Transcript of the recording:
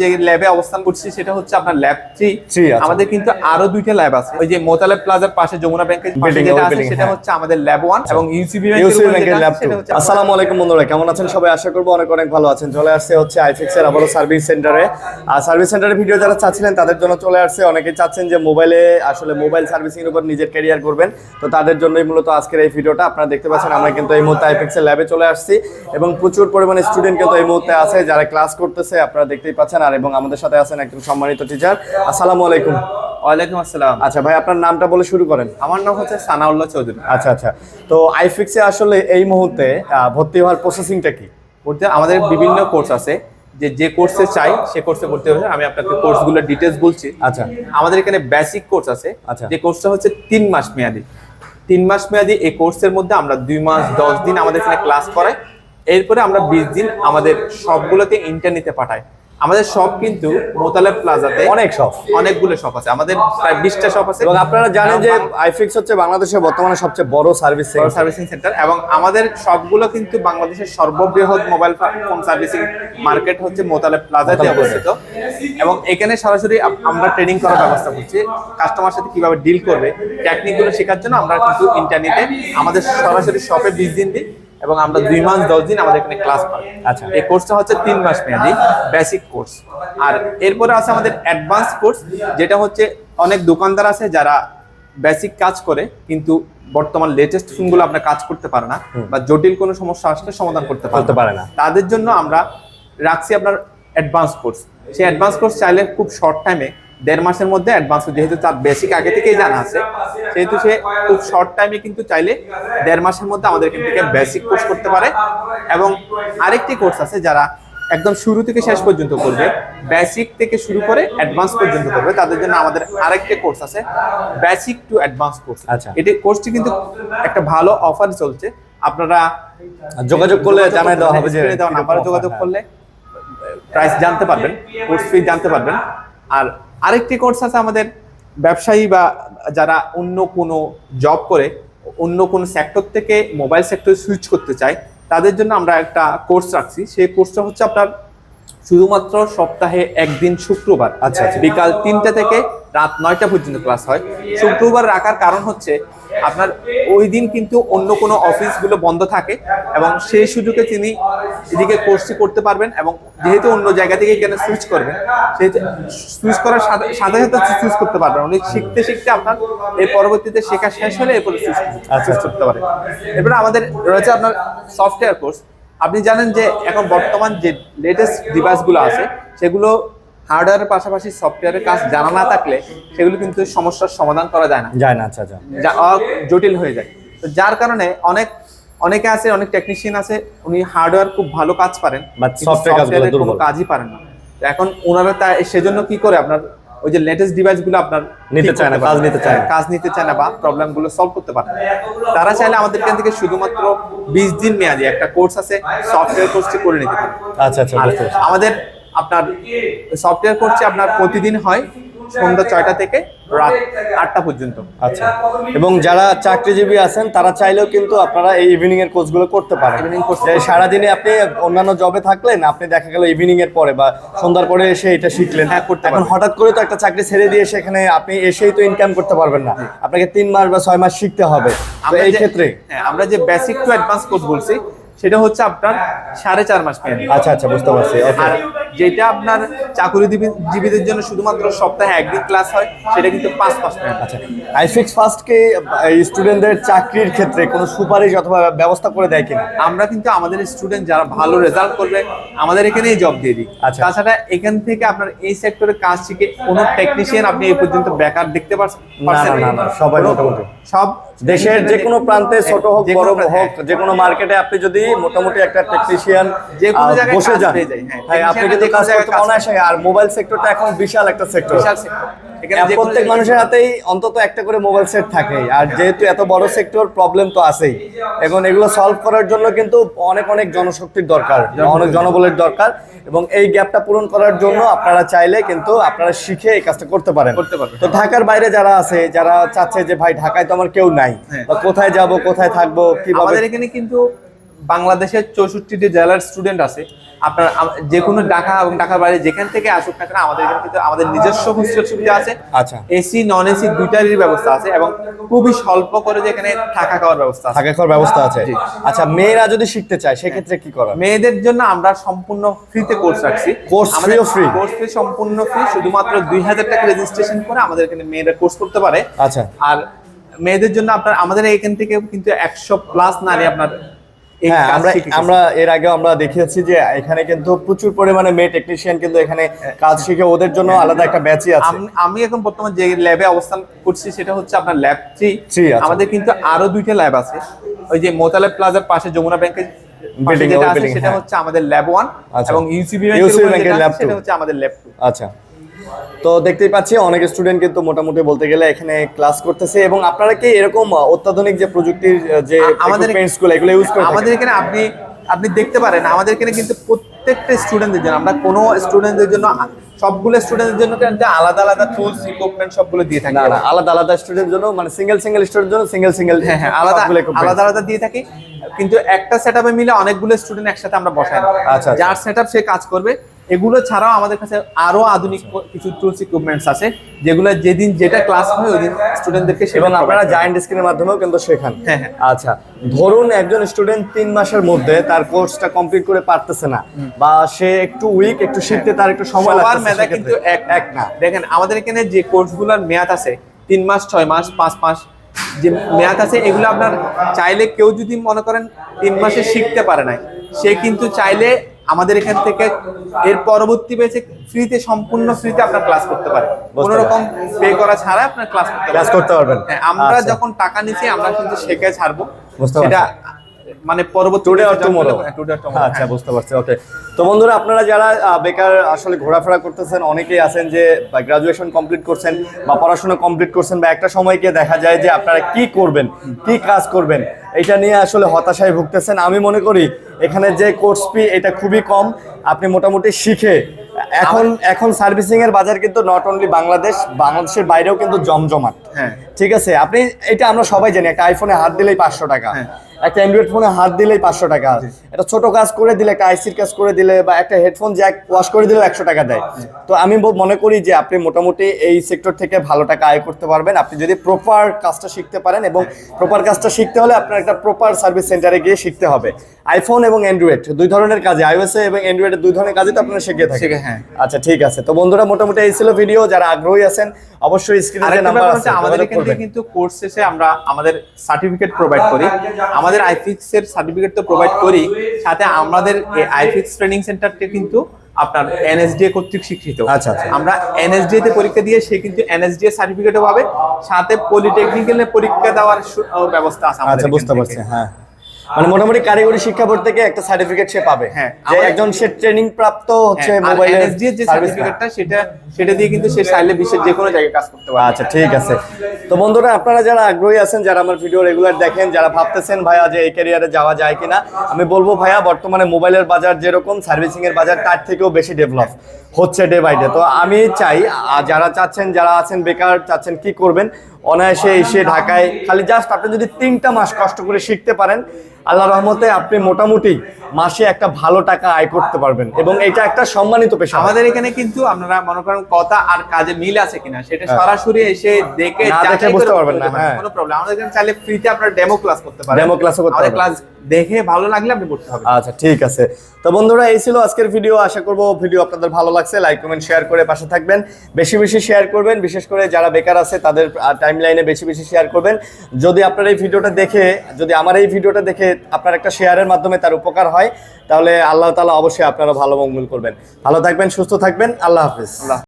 যে ল্যাবে অবস্থান করছি সেটা হচ্ছে আপনার ল্যাব থ্রি। আমাদের কিন্তু আরও দুইটা ল্যাব আছে। ওই যে মোতালেব প্লাজার পাশে যমুনা ব্যাংকের যেটা আছে সেটা হ্যাঁ। হচ্ছে আমাদের ল্যাব ওয়ান এবং ইউসিবি ব্যাংকের ল্যাব টু আসসালামু আলাইকুম বন্ধুরা কেমন আছেন সবাই? আশা করব অনেক অনেক ভালো আছেন। চলে আসছে হচ্ছে আইফিক্স এর আবারও সার্ভিস সেন্টারে আর সার্ভিস সেন্টারের ভিডিও যারা চাচ্ছিলেন তাদের জন্য চলে আসছে। অনেকে চাচ্ছেন যে মোবাইলে আসলে মোবাইল সার্ভিসিং এর উপর নিজের ক্যারিয়ার করবেন। তো তাদের জন্যই মূলত আজকের এই ভিডিওটা আপনারা দেখতে পাচ্ছেন আমরা কিন্তু এই মুহূর্তে আইফিক্স এর ল্যাবে চলে আসছি। এবং প্রচুর পরিমাণে স্টুডেন্ট কিন্তু এই মুহূর্তে আছে যারা ক্লাস করতেছে আপনারা দেখতেই পাচ্ছেন। আর এবং আমাদের সাথে আছেন একজন সম্মানিত টিচার আসসালামু আলাইকুম। ওয়ালাইকুম আসসালাম। আচ্ছা ভাই আপনার নামটা বলে শুরু করেন। আমার নাম হচ্ছে সানাউল্লাহ চৌধুরী। আচ্ছা আচ্ছা। তো আইফিক্সে আসলে এই মুহূর্তে ভর্তি হওয়ার প্রসেসিংটা কি? পড়তে আমাদের বিভিন্ন কোর্স আছে। যে যে কোর্সে চাই সে কোর্সে ভর্তি হবে আমি আপনাকে কোর্সগুলোর ডিটেলস বলছি। আচ্ছা। আমাদের এখানে বেসিক কোর্স আছে। আচ্ছা। যে কোর্সটা হচ্ছে তিন মাস মেয়াদি। তিন মাস মেয়াদি এই কোর্সের মধ্যে আমরা দুই মাস দশ দিন আমাদের এখানে ক্লাস করাই। এরপরে আমরা বিশ দিন আমাদের সবগুলোকে ইন্টারনেটে পাঠাই। আমাদের শপ কিন্তু মোতালেব প্লাজাতে অনেক শপ অনেকগুলো শপ আছে। আমাদের প্রায় বিশটা শপ আছে। এবং আপনারা জানেন যে আইফিক্স হচ্ছে বাংলাদেশের বর্তমানে সবচেয়ে বড় সার্ভিস সার্ভিসিং সেন্টার এবং আমাদের সবগুলো কিন্তু বাংলাদেশের সর্ববৃহৎ মোবাইল ফোন সার্ভিসিং মার্কেট হচ্ছে মোতালেব প্লাজাতে অবস্থিত। এবং এখানে সরাসরি আমরা ট্রেনিং করার ব্যবস্থা করছি। কাস্টমার সাথে কীভাবে ডিল করবে টেকনিকগুলো শেখার জন্য আমরা কিন্তু ইন্টারনেটে আমাদের সরাসরি শপে বিশ দিন দিই। এবং আমরা দুই মাস দশ দিন আমাদের এখানে ক্লাস পাই। আচ্ছা। এই কোর্সটা হচ্ছে তিন মাস মেয়াদি বেসিক কোর্স আর এরপরে আছে আমাদের অ্যাডভান্স কোর্স যেটা হচ্ছে অনেক দোকানদার আছে যারা বেসিক কাজ করে কিন্তু বর্তমান লেটেস্ট ফোনগুলো আপনার কাজ করতে পারে না বা জটিল কোনো সমস্যা আসলে সমাধান করতে পারতে পারে না। তাদের জন্য আমরা রাখছি আপনার অ্যাডভান্স কোর্স সেই অ্যাডভান্স কোর্স চাইলে খুব শর্ট টাইমে দেড় মাসের মধ্যে অ্যাডভান্স যেহেতু তার বেসিক আগে থেকেই জানা আছে সেহেতু সে খুব শর্ট টাইমে কিন্তু চাইলে দেড় মাসের মধ্যে আমাদের এখান থেকে বেসিক কোর্স করতে পারে। এবং আরেকটি কোর্স আছে যারা একদম শুরু থেকে শেষ পর্যন্ত করবে বেসিক থেকে শুরু করে অ্যাডভান্স পর্যন্ত করবে তাদের জন্য আমাদের আরেকটা কোর্স আছে বেসিক টু অ্যাডভান্স কোর্স আচ্ছা। এটি কোর্সটি কিন্তু একটা ভালো অফার চলছে। আপনারা যোগাযোগ করলে জানাই দেওয়া হবে যে দেওয়া নাম্বারে যোগাযোগ করলে প্রাইস জানতে পারবেন কোর্স ফি জানতে পারবেন। আর আরেকটি কোর্স আছে আমাদের ব্যবসায়ী বা যারা অন্য কোনো জব করে অন্য কোনো সেক্টর থেকে মোবাইল সেক্টরে সুইচ করতে চায় তাদের জন্য আমরা একটা কোর্স রাখছি। সেই কোর্সটা হচ্ছে আপনার শুধুমাত্র সপ্তাহে একদিন শুক্রবার। আচ্ছা, আচ্ছা। বিকাল তিনটা থেকে রাত নয়টা পর্যন্ত ক্লাস হয়। শুক্রবার রাখার কারণ হচ্ছে আপনার ওই দিন কিন্তু অন্য কোনো অফিসগুলো বন্ধ থাকে এবং সেই সুযোগে তিনি এদিকে কোর্সটি করতে পারবেন এবং যেহেতু অন্য জায়গা থেকে এখানে সুইচ করবেন সেহেতু সুইচ করার সাথে সাথে সাথে সুইচ করতে পারবেন। উনি শিখতে শিখতে আপনার এর পরবর্তীতে শেখা শেষ হলে এরপরে সুইচ সুইচ করতে পারে। এরপরে আমাদের রয়েছে আপনার সফটওয়্যার কোর্স আপনি জানেন যে এখন বর্তমান যে লেটেস্ট ডিভাইসগুলো আছে সেগুলো হার্ডওয়্যারের পাশাপাশি সফটওয়্যারের কাজ জানা না থাকলে সেগুলো কিন্তু সমস্যার সমাধান করা যায় না। যায় না আচ্ছা আচ্ছা। যা জটিল হয়ে যায়। তো যার কারণে অনেক অনেকে আছে অনেক টেকনিশিয়ান আছে উনি হার্ডওয়্যার খুব ভালো কাজ পারেন কোনো কাজই পারেন না। এখন ওনারা তা সেজন্য কি করে আপনার ওই যে লেটেস্ট ডিভাইসগুলো আপনার নিতে চায় না, কাজ নিতে চায় না। কাজ নিতে চায় না বা প্রবলেমগুলো সলভ করতে পারে তারা চাইলে আমাদের এখান থেকে শুধুমাত্র বিশ দিন মেয়াদি একটা কোর্স আছে সফটওয়্যার কোর্সটি করে নিতে পারে। আচ্ছা আচ্ছা। আমাদের আপনার সফটওয়্যার কোর্সটি আপনার প্রতিদিন হয় সন্ধ্যা ছয়টা থেকে রাত আটটা পর্যন্ত। আচ্ছা। এবং যারা চাকরিজীবী আছেন তারা চাইলেও কিন্তু আপনারা এই ইভিনিং এর কোর্সগুলো করতে পারেন। Course সারাদিনে আপনি অন্যান্য জবে থাকলেন আপনি দেখা গেল ইভিনিং এর পরে বা সন্ধ্যার পরে এসে এটা শিখলেন। হ্যাঁ, করতে এখন হঠাৎ করে তো একটা চাকরি ছেড়ে দিয়ে সেখানে আপনি এসেই তো ইনকাম করতে পারবেন না। আপনাকে তিন মাস বা ছয় মাস শিখতে হবে। আমরা এই ক্ষেত্রে হ্যাঁ আমরা যে বেসিক টু অ্যাডভান্স কোর্স বলছি সেটা হচ্ছে আপনার সাড়ে চার মাস মেয়াদি আচ্ছা আচ্ছা বুঝতে পারছি আর যেটা আপনার চাকরিজীবী- জীবীদের জন্য শুধুমাত্র সপ্তাহে একদিন ক্লাস হয় সেটা কিন্তু পাঁচ মাস মেয়াদি আচ্ছা আইফিক্স ফার্স্টকে স্টুডেন্টদের চাকরির ক্ষেত্রে কোনো সুপারিশ অথবা ব্যবস্থা করে দেয় কিনা? আমরা কিন্তু আমাদের স্টুডেন্ট যারা ভালো রেজাল্ট করবে আমাদের এখানেই জব দিয়ে দিই। আচ্ছা। তাছাড়া এখান থেকে আপনার এই সেক্টরে কাজ শিখে কোনো টেকনিশিয়ান আপনি এই পর্যন্ত বেকার দেখতে পারছেন? না, না, সবাই মোটামুটি। সব দেশের যে কোনো প্রান্তে ছোট হোক বড় হোক যে কোনো মার্কেটে আপনি যদি মোটামুটি একটা টেকনিশিয়ান যে কোনো জায়গায় বসে যান। হ্যাঁ, হ্যাঁ আপনি কিন্তু কাজ করতে অনায়াসে আর মোবাইল সেক্টরটা এখন বিশাল একটা সেক্টর বিশাল sector। এখানে যে কোনো প্রত্যেক মানুষের হাতেই অন্তত একটা করে মোবাইল সেট থাকে আর যেহেতু এত বড় সেক্টর প্রবলেম তো আছেই। এখন এগুলো সলভ করার জন্য কিন্তু অনেক অনেক জনশক্তির দরকার অনেক জনবলের দরকার। এবং এই গ্যাপটা পূরণ করার জন্য আপনারা চাইলে কিন্তু আপনারা শিখে এই কাজটা করতে পারেন। তো ঢাকার বাইরে যারা আছে যারা চাচ্ছে যে ভাই ঢাকায় তো আমার কেউ নাই। হ্যাঁ। বা কোথায় যাব কোথায় থাকব কীভাবে আমাদের এখানে কিন্তু বাংলাদেশের চৌষট্টিটি জেলার স্টুডেন্ট আছে। আপনার যে কোনো ঢাকা এবং ঢাকার বাইরে যেখান থেকে আসুক না কেন আমাদের এখানে কিন্তু আমাদের নিজস্ব হোস্টেল সুবিধা আছে। আচ্ছা। এসি নন এসি দুইটারই ব্যবস্থা আছে এবং খুবই স্বল্প করে যে এখানে থাকা খাওয়ার ব্যবস্থা আছে। থাকা খাওয়ার ব্যবস্থা আছে। আচ্ছা মেয়েরা যদি শিখতে চায় সেক্ষেত্রে কি করার? মেয়েদের জন্য আমরা সম্পূর্ণ ফ্রিতে কোর্স রাখছি। কোর্স ও free? কোর্স ফ্রি সম্পূর্ণ ফ্রি শুধুমাত্র দুই হাজার টাকা রেজিস্ট্রেশন করে আমাদের এখানে মেয়েরা কোর্স করতে পারে। আচ্ছা। আর মেয়েদের জন্য আপনার আমাদের এখান থেকে কিন্তু একশো প্লাস নারী আপনার হ্যাঁ আমরা আমরা এর আগে আমরা দেখিয়েছি যে এখানে কিন্তু প্রচুর পরিমাণে মেয়ে টেকনিশিয়ান কিন্তু এখানে কাজ শিখে ওদের জন্য আলাদা একটা ব্যাচই আছে। আমি এখন বর্তমানে যে ল্যাবে অবস্থান করছি সেটা হচ্ছে আপনার ল্যাব থ্রি। আমাদের কিন্তু আরও দুইটা ল্যাব আছে। ওই যে মোতালেব প্লাজার পাশে যমুনা ব্যাংকের সেটা হ্যাঁ। হচ্ছে আমাদের ল্যাব ওয়ান আচ্ছা। এবং ইউসিবি ব্যাংকের সেটা হচ্ছে আমাদের ল্যাব টু আচ্ছা। তো দেখতেই পাচ্ছি অনেক স্টুডেন্ট কিন্তু মোটামুটি বলতে গেলে এখানে ক্লাস করতেছে এবং আপনারা কি এরকম অত্যাধুনিক যে প্রযুক্তির যে আমাদেরগুলো এগুলো ইউজ করে আমাদের এখানে আপনি আপনি দেখতে পারেন আমাদের এখানে কিন্তু প্রত্যেকটা স্টুডেন্টদের জন্য আমরা কোনো স্টুডেন্টদের জন্য সবগুলো স্টুডেন্টদের জন্য কিন্তু আলাদা আলাদা টুলস ইকুইপমেন্ট সবগুলো দিয়ে থাকি না আলাদা আলাদা স্টুডেন্টের জন্য মানে সিঙ্গেল সিঙ্গেল স্টুডেন্টের জন্য সিঙ্গেল সিঙ্গেল হ্যাঁ হ্যাঁ আলাদা আলাদা আলাদা দিয়ে থাকি কিন্তু একটা সেটআপে মিলে অনেকগুলো স্টুডেন্ট একসাথে আমরা বসাই। আচ্ছা, আচ্ছা। যার সেটআপ সে কাজ করবে এগুলো ছাড়াও আমাদের কাছে আরও আধুনিক কিছু টুলস ইকুইপমেন্টস আছে যেগুলো যেদিন যেটা ক্লাস হয় ওই দিন স্টুডেন্টদেরকে সেটা এবং আপনারা জায়েন্ট স্ক্রিনের মাধ্যমেও কিন্তু শেখান। হ্যাঁ, হ্যাঁ। আচ্ছা ধরুন একজন স্টুডেন্ট তিন মাসের মধ্যে তার কোর্সটা কমপ্লিট করে পারতেছে না বা সে একটু উইক একটু শিখতে তার একটু সময় লাগতেছে মেধা কিন্তু এক এক না। দেখেন আমাদের এখানে যে কোর্সগুলোর মেয়াদ আছে তিন মাস ছয় মাস পাঁচ মাস যে মেয়াদ আছে এগুলো আপনার চাইলে কেউ যদি মনে করেন তিন মাসে শিখতে পারে না সে কিন্তু চাইলে আমাদের এখান থেকে এর পরবর্তী বেঁচে ফ্রিতে সম্পূর্ণ ফ্রিতে আপনার ক্লাস করতে পারেন কোনো রকম পে করা ছাড়া আপনার ক্লাস করতে ক্লাস পারবেন। করতে পারবেন। হ্যাঁ, আমরা আচ্ছা। যখন টাকা নিচ্ছি আমরা কিন্তু শেখে ছাড়বো। সেটা মানে পরবর্তী টুডে টুমরো tomorrow, আচ্ছা বুঝতে পারছি ওকে তো বন্ধুরা আপনারা যারা বেকার আসলে ঘোরাফেরা করতেছেন অনেকেই আছেন যে গ্রাজুয়েশন কমপ্লিট করছেন বা পড়াশোনা কমপ্লিট করছেন বা একটা সময় গিয়ে দেখা যায় যে আপনারা কি করবেন কি কাজ করবেন এটা নিয়ে আসলে হতাশায় ভুগতেছেন। আমি মনে করি এখানে যে কোর্স ফি এটা খুবই কম। আপনি মোটামুটি শিখে এখন এখন সার্ভিসিং এর বাজার কিন্তু নট অনলি বাংলাদেশ বাংলাদেশের বাইরেও কিন্তু জমজমাট। হ্যাঁ। ঠিক আছে? আপনি এটা আমরা সবাই জানি একটা আইফোনে হাত দিলেই পাঁচশো টাকা। হ্যাঁ। একটা অ্যান্ড্রয়েড ফোনে হাত দিলেই পাঁচশো টাকা। একটা ছোট কাজ করে দিলে একটা আইসির কাজ করে দিলে বা একটা হেডফোন জ্যাক ওয়াশ করে দিলেও একশো টাকা দেয়। তো আমি মনে করি যে আপনি মোটামুটি এই সেক্টর থেকে ভালো টাকা আয় করতে পারবেন। আপনি যদি প্রপার কাজটা শিখতে পারেন এবং প্রপার কাজটা শিখতে হলে আপনার একটা প্রপার সার্ভিস সেন্টারে গিয়ে শিখতে হবে। আইফোন এবং অ্যান্ড্রয়েড দুই ধরনের কাজে আইওএস এবং অ্যান্ড্রয়েড দুই ধরনের কাজে তো আপনারা শিখে থাকেন। শিখে, হ্যাঁ। আচ্ছা ঠিক আছে। তো বন্ধুরা মোটামুটি এই ছিল ভিডিও যারা আগ্রহী আছেন অবশ্যই স্ক্রিনে নাম্বার আছে আমাদের করবেন। কিন্তু কোর্স শেষে আমরা আমাদের সার্টিফিকেট প্রোভাইড করি। আমাদের আইফিক্স এর সার্টিফিকেট তো প্রোভাইড করি। সাথে আমাদের এই আইফিক্স ট্রেনিং সেন্টারটি কিন্তু আপনার এনএসডিএ কর্তৃক স্বীকৃত। আচ্ছা, আচ্ছা। আমরা এনএসডিএ তে পরীক্ষা দিয়ে সে কিন্তু এনএসডিএ সার্টিফিকেটও পাবে। সাথে পলিটেকনিক্যালে পরীক্ষা দেওয়ার ব্যবস্থা আছে আমাদের আচ্ছা বুঝতে পারছেন পারছি হ্যাঁ। মানে মোটামুটি কারিগরি শিক্ষা বোর্ড থেকে একটা সার্টিফিকেট সে পাবে। হ্যাঁ, যে একজন সে ট্রেনিং প্রাপ্ত হচ্ছে হ্যাঁ, আর মোবাইলের এনএসডিএ যে সার্টিফিকেটটা সেটা সেটা দিয়ে কিন্তু সে চাইলে বিশ্বের যে কোনো জায়গায় কাজ করতে পারে আচ্ছা ঠিক আছে। তো বন্ধুরা আপনারা যারা আগ্রহী আছেন যারা আমার ভিডিও রেগুলার দেখেন যারা ভাবতেছেন ভাইয়া যে এই ক্যারিয়ারে যাওয়া যায় কিনা? আমি বলব ভাইয়া বর্তমানে মোবাইলের বাজার যেরকম সার্ভিসিং এর বাজার তার থেকেও বেশি ডেভেলপ হচ্ছে ডে বাই ডে তো আমি চাই যারা চাচ্ছেন যারা আছেন বেকার চাচ্ছেন কি করবেন? অনায়াসে এসে ঢাকায়। খালি জাস্ট আপনি যদি তিনটা মাস কষ্ট করে শিখতে পারেন আল্লাহ রহমতে আপনি মোটামুটি মাসে একটা ভালো টাকা আয় করতে পারবেন। এবং এটা একটা সম্মানিত পেশা। আমাদের এখানে কিন্তু আপনারা মনে করেন কথা আর কাজে মিল আছে কিনা সেটা হ্যাঁ। সরাসরি এসে দেখে না দেখে বুঝতে পারবেন না, হ্যাঁ। কোনো প্রবলেম আমাদের এখানে চাইলে ফ্রিতে আপনারা ডেমো ক্লাস করতে পারেন। Demo class ও করতে পারবেন। ক্লাস দেখে ভালো লাগলে আপনি করতে হবে আচ্ছা ঠিক আছে। তো বন্ধুরা এই ছিল আজকের ভিডিও আশা করব ভিডিও আপনাদের ভালো লাগছে। লাইক কমেন্ট শেয়ার করে পাশে থাকবেন। বেশি বেশি শেয়ার করবেন। বিশেষ করে যারা বেকার আছে তাদের টাইম লাইনে বেশি বেশি শেয়ার করবেন। যদি আপনার এই ভিডিওটা দেখে, যদি আমার এই ভিডিওটা দেখে আপনার একটা শেয়ারের মাধ্যমে তার উপকার হয়, তাহলে আল্লাহ তালা অবশ্যই আপনারা ভালো মঙ্গল করবেন। ভালো থাকবেন, সুস্থ থাকবেন, আল্লাহ হাফিজ। আল্লাহ